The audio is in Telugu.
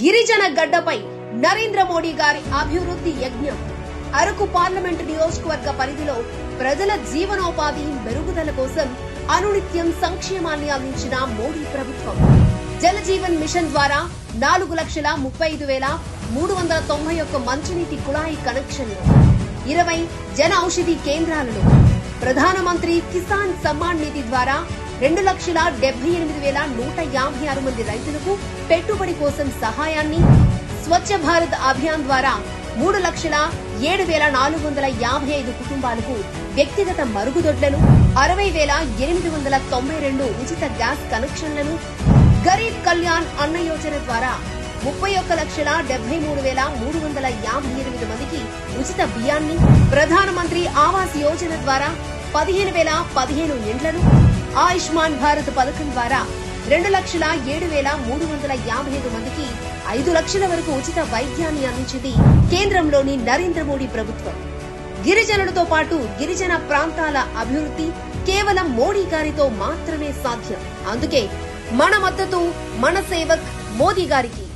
గిరిజన గడ్డపై నరేంద్ర మోడీ గారి అభివృద్ధి యజ్ఞం. అరకు పార్లమెంటు నియోజకవర్గ పరిధిలో ప్రజల జీవనోపాధి మెరుగుదల కోసం అనునిత్యం సంక్షేమాన్ని అందించిన మోడీ ప్రభుత్వం. జల జీవన్ మిషన్ ద్వారా నాలుగు లక్షల ముప్పై ఐదు వేల మూడు వందల తొంభై ఒక్క మంచినీటి కుళాయి కనెక్షన్లు ఇరవై జన ఔషధి కేంద్రాలను ప్రధానమంత్రి కిసాన్ సమ్మాన్ నిధి ద్వారా రెండు లక్షల డెబ్బై ఎనిమిది వేల నూట యాభై ఆరు మంది రైతులకు పెట్టుబడి కోసం సహాయాన్ని స్వచ్ఛ భారత్ అభియాన్ ద్వారా మూడు లక్షల ఏడు వేల నాలుగు వందల యాభై ఐదు కుటుంబాలకు వ్యక్తిగత మరుగుదొడ్లను అరవై వేల ఎనిమిది వందల తొంభై రెండు ఉచిత గ్యాస్ కనెక్షన్లను గరీబ్ కళ్యాణ్ అన్న యోజన ద్వారా ముప్పై ఒక్క లక్షల డెబ్బై మూడు వేల మూడు వందల యాభై ఎనిమిది మందికి ఉచిత బియ్యాన్ని ప్రధానమంత్రి ఆవాస్ యోజన ద్వారా పదిహేను వేల పదిహేను ఇండ్లను ఆయుష్మాన్ భారత్ పథకం ద్వారా రెండు లక్షల ఏడు వేల మూడు వందల యాభై ఐదు మందికి ఐదు లక్షల వరకు ఉచిత వైద్యాన్ని అందించింది కేంద్రంలోని నరేంద్ర మోడీ ప్రభుత్వం. గిరిజనులతో పాటు గిరిజన ప్రాంతాల అభివృద్ధి కేవలం మోడీ గారితో మాత్రమే సాధ్యం. అందుకే మన మద్దతు మన సేవక్ మోదీ గారికి.